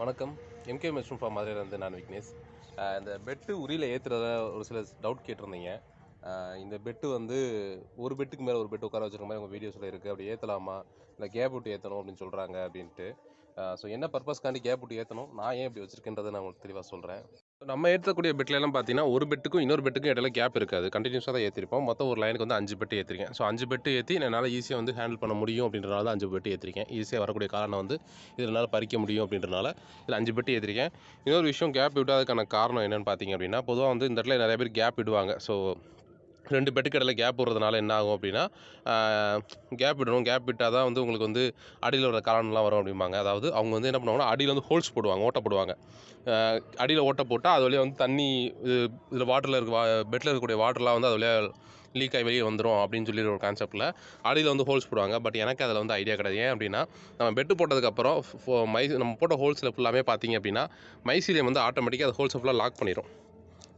வணக்கம். MK மெஸ்ரூம் form மதுரையிலேருந்து நான் விக்னேஷ். இந்த பெட்டு உரியில் ஏற்றுறத ஒரு சில டவுட் கேட்டிருந்தீங்க. இந்த பெட்டு வந்து ஒரு பெட்டுக்கு மேலே ஒரு பெட்டு உட்கார வச்சுருக்க மாதிரி உங்கள் வீடியோஸில் இருக்குது அப்படி ஏற்றலாமா இல்லை கேப் விட்டு ஏற்றணும் அப்படின்னு சொல்கிறாங்க அப்படின்ட்டு. ஸோ என்ன பர்பஸ்க்காண்டி கேப் விட்டு ஏற்றணும் நான் ஏன் இப்படி வச்சுருக்கேன்றதை நான் உங்களுக்கு தெளிவாக சொல்கிறேன் நம்ம ஏற்றக்கூடிய பெட்லலாம் பார்த்தீங்கன்னா ஒரு பெட்டுக்கும் இன்னொரு பெட்டுக்கும் இடையில கேப் இருக்காது. கண்டினியூஸாக தான் ஏற்றிருப்போம் மொத்தம் ஒரு லைனுக்கு வந்து அஞ்சு பெட்டு ஏற்றிருக்கேன் ஸோ அஞ்சு பெட்டு ஏற்றி என்னால் ஈஸியாக வந்து ஹேண்டில் பண்ண முடியும் அப்படின்றனால தான் அஞ்சு பெட்டு ஏற்றிருக்கேன் ஈஸியாக வரக்கூடிய காரணம் வந்து இதனால் பறிக்க முடியும் அப்படின்றனால இதில் அஞ்சு பெட்டு ஏற்றிருக்கேன் இன்னொரு விஷயம் கேப் விடாததுக்கான காரணம் என்னென்னு பார்த்தீங்க அப்படின்னா பொதுவாக வந்து இந்த இடத்துல நிறைய பேர் கேப் விடுவாங்க. ஸோ ரெண்டு பெட்டுக்கு இடையில கேப் விடுறதுனால என்ன ஆகும் அப்படின்னா கேப் விடணும். கேப் விட்டால் தான் வந்து உங்களுக்கு வந்து அடியில் வர காரணம்லாம் வரும் அப்படிம்பாங்க. அதாவது அவங்க வந்து என்ன பண்ணுவாங்கன்னா அடியில் வந்து ஹோல்ஸ் போடுவாங்க ஓட்டை போடுவாங்க. அடியில் ஓட்டை போட்டால் அது வழியாக வந்து தண்ணி இதில் வாட்டரில் இருக்க பெட்டில் இருக்கக்கூடிய வாட்டர்லாம் வந்து அது வழியாக லீக் ஆகி வெளியே வந்துடும் அப்படின்னு சொல்லி ஒரு கான்செப்ட்டில் அடியில் வந்து ஹோல்ஸ் போடுவாங்க. பட் எனக்கு அதில் வந்து ஐடியா கிடையாது. ஏன் அப்படின்னா நம்ம பெட்டு போட்டதுக்கப்புறம் ஃபோ- மை நம்ம போட்ட ஹோல்ஸில் ஃபுல்லாமே பார்த்தீங்க அப்படின்னா மைசீலியம் வந்து ஆட்டோமேட்டிக்காக அது ஹோல்ஸை ஃபுல்லாக லாக் பண்ணிடும்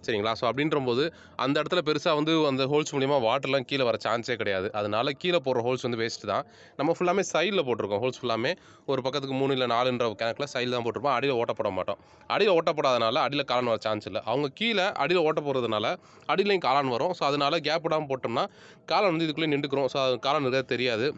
சரிங்களா? ஸோ அப்படின்றபோது அந்த இடத்துல பெருசாக வந்து அந்த ஹோல்ஸ் மூலிமா வாட்டர்லாம் கீழே வர சான்ஸே கிடையாது. அதனால கீழே போடுற ஹோல்ஸ் வந்து வேஸ்ட் தான். நம்ம ஃபுல்லாமே சைடில் போட்டிருக்கோம். ஹோல்ஸ் ஃபுல்லாமே ஒரு பக்கத்துக்கு மூணு இல்லை நாலுன்ற கணக்கில் சைடில் தான் போட்டிருப்போம். அடியில் ஓட்ட போட மாட்டோம். அடியில் ஓட்ட போடாதனால அடியில் காளான் வர சான்ஸ் இல்லை. அவங்க கீழே அடியில் ஓட்ட போடுறதுனால அடியிலையும் காளான் வரும். ஸோ அதனால் கேப் விடாமல் போட்டோம்னா காளான் வந்து இதுக்குள்ளே நின்றுக்கிறோம் ஸோ அது காலன் இருக்கிறது தெரியாது.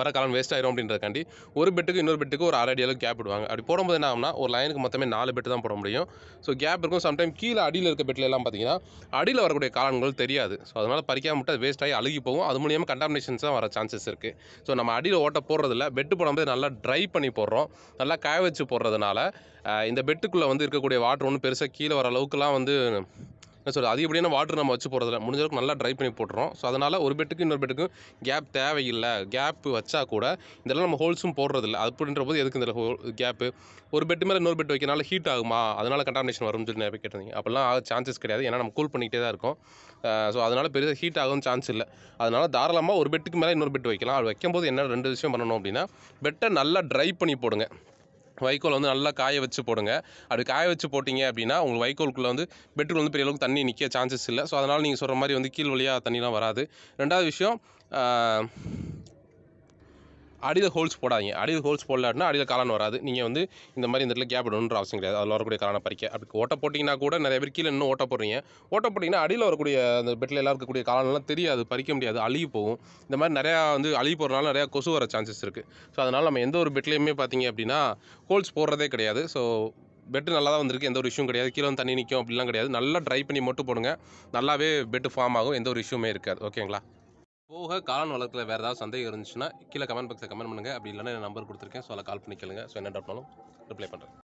வர காலம் வேஸ்ட் ஆயிரும் அப்படின்றதுக்காண்டி ஒரு பெட்டுக்கு இன்னொரு பெட்டுக்கு ஒரு அரை அடி அளவு கேப் விடுவாங்க. அப்படி போடும்போது என்ன ஆகும்னா ஒரு லைனுக்கு மொத்தமே நாலு பெட்டு தான் போட முடியும். ஸோ கேப் இருக்கும். சம்டைம் கீழே அடியில் இருக்க பெட்டில் எல்லாம் பார்த்தீங்கன்னா அடியில் வரக்கூடிய காலங்கள் தெரியாது. ஸோ அதனால் பறிக்காம விட்டு அது வேஸ்ட் ஆகி அழுகி போகும். அது மூலியமாக கண்டாமினேஷன்ஸ் தான் வர சான்சஸ் இருக்குது ஸோ நம்ம அடியில் ஓட்ட போடுறதில்ல. பெட்டு போடும்போது நல்லா ட்ரை பண்ணி போடுறோம். நல்லா காய வச்சு போடுறதுனால இந்த பெட்டுக்குள்ளே வந்து இருக்கக்கூடிய வாட்டர் ஒன்றும் பெருசாக கீழே வர அளவுக்குலாம் வந்து என்ன சொல்கிறது அதிகப்படியான வாட்டர் நம்ம வச்சு போகிறதில்ல முடிஞ்சளவுக்கு நல்லா ட்ரை பண்ணி போட்டுறோம். ஸோ அதனால் ஒரு பெட்டுக்கு இன்னொரு பெட்டுக்கும் கேப் தேவையில்லை. கேப் வச்சா கூட இதெல்லாம் நம்ம ஹோல்ஸும் போடுறதில்ல. அப்படின்ற போது எதுக்கு இந்த ஹோல் கேப்பு ஒரு பெட்டு மேலே இன்னொரு பெட் வைக்கிறனால ஹீட் ஆகுமா? அதனால் கண்டாமினேஷன் வரும்னு சொல்லி நிறைய பேர் கேட்டிருந்தீங்க. அப்படிலாம் ஆக சான்சஸ் கிடையாது. ஏன்னா நம்ம கூல் பண்ணிக்கிட்டே தான் இருக்கும். ஸோ அதனால் பெரிய ஹீட் ஆகும் சான்ஸ் இல்லை. அதனால் தாராளமாக ஒரு பெட்டுக்கு மேலே இன்னொரு பெட் வைக்கலாம். அது வைக்கும்போது என்ன ரெண்டு விஷயம் பண்ணணும் அப்படின்னா பெட்டை நல்லா ட்ரை பண்ணி போடுங்க. வைக்கோல் வந்து நல்லா காய வச்சு போடுங்க. அப்படி காய வச்சு போட்டிங்க அப்படின்னா உங்களுக்கு வைக்கோலுக்குள்ளே வந்து பெட்ரோல் வந்து பெரிய அளவுக்கு தண்ணி நிற்க சான்சஸ் இல்லை. ஸோ அதனால் நீங்கள் சொல்கிற மாதிரி வந்து கீழ் வழியாக தண்ணிலாம் வராது. ரெண்டாவது விஷயம் அடியில் ஹோல்ஸ் போடாதீங்க. அடியில் ஹோல்ஸ் போடலாட்டினா அடியில் காளான் வராது. நீங்கள் வந்து இந்த மாதிரி இந்த இடத்துல கேப் விடணுன்ற அவசியம் கிடையாது. அதில் வரக்கூடிய காளானை பறிக்க. அப்படி ஓட்ட போட்டிங்கன்னா கூட நிறைய பேர் கீழே இன்னும் ஓட்ட போடுறீங்க. ஓட்ட போட்டிங்கன்னா அடியில் வரக்கூடிய அந்த பெட்டில் எல்லாம் இருக்கக்கூடிய காளான்லாம் தெரியாது. பறிக்க முடியாது. அழுகி போகும். இந்த மாதிரி நிறையா வந்து அழுகி போகிறனால நிறையா கொசு வர சான்சஸ் இருக்குது ஸோ அதனால் நம்ம எந்த ஒரு பெட்லேயுமே பார்த்தீங்க அப்படின்னா ஹோல்ஸ் போடுறதே கிடையாது. ஸோ பெட்டு நல்லா தான் வந்திருக்கு. எந்த ஒரு இஷ்யூ கிடையாது. கீழே வந்து தண்ணி நிற்கும் அப்படிலாம் கிடையாது. நல்லா ட்ரை பண்ணி மட்டும் போடுங்க. நல்லாவே பெட்டு ஃபார்ம் ஆகும். எந்த ஒரு இஷ்யூமே இருக்காது. ஓகேங்களா போக காளான் வளர்க்கல வேறு ஏதாவது சந்தேகம் இருந்துச்சுன்னா கீழே கமெண்ட் பாக்ஸில் கமெண்ட் பண்ணுங்கள் அப்படி இல்லைன்னா என் நம்பர் கொடுத்துருக்கேன். ஸோ அதில் கால் பண்ணி கேளுங்க. ஸோ என்ன டவுட்னாலும் ரிப்ளை பண்ணுறேன்